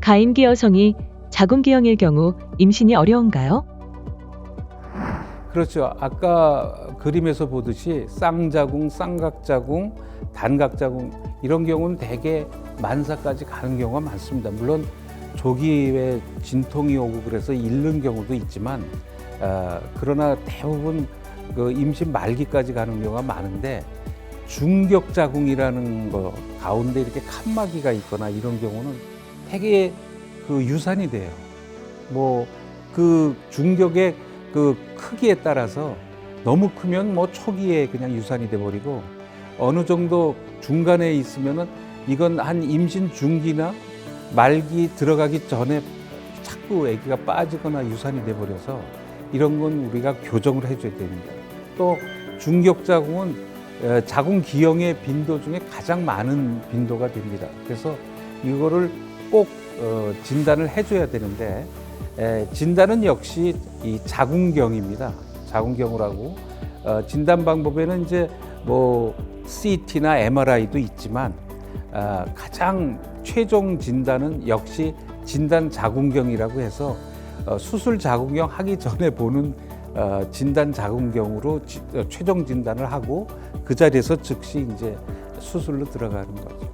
가임기 여성이 자궁기형일 경우 임신이 어려운가요? 그렇죠. 아까 그림에서 보듯이 쌍자궁, 쌍각자궁, 단각자궁 이런 경우는 대개 만사까지 가는 경우가 많습니다. 물론 조기에 진통이 오고 그래서 잃는 경우도 있지만 어, 그러나 대부분 그 임신 말기까지 가는 경우가 많은데 중격자궁이라는 거 가운데 이렇게 칸막이가 있거나 이런 경우는 되게 그 유산이 돼요. 뭐 그 중격의 그 크기에 따라서 너무 크면 뭐 초기에 그냥 유산이 돼 버리고 어느 정도 중간에 있으면은 이건 한 임신 중기나 말기 들어가기 전에 자꾸 아기가 빠지거나 유산이 돼 버려서 이런 건 우리가 교정을 해줘야 됩니다. 또 중격 자궁은 에, 자궁 기형의 빈도 중에 가장 많은 빈도가 됩니다. 그래서 이거를 꼭 어, 진단을 해줘야 되는데 에, 진단은 역시 이 자궁경입니다. 자궁경을 하고 어, 진단 방법에는 이제 뭐 CT나 MRI도 있지만 아, 가장 최종 진단은 역시 진단 자궁경이라고 해서 어, 수술 자궁경 하기 전에 보는 어, 진단 자궁경으로 지- 어, 최종 진단을 하고 그 자리에서 즉시 이제 수술로 들어가는 거죠.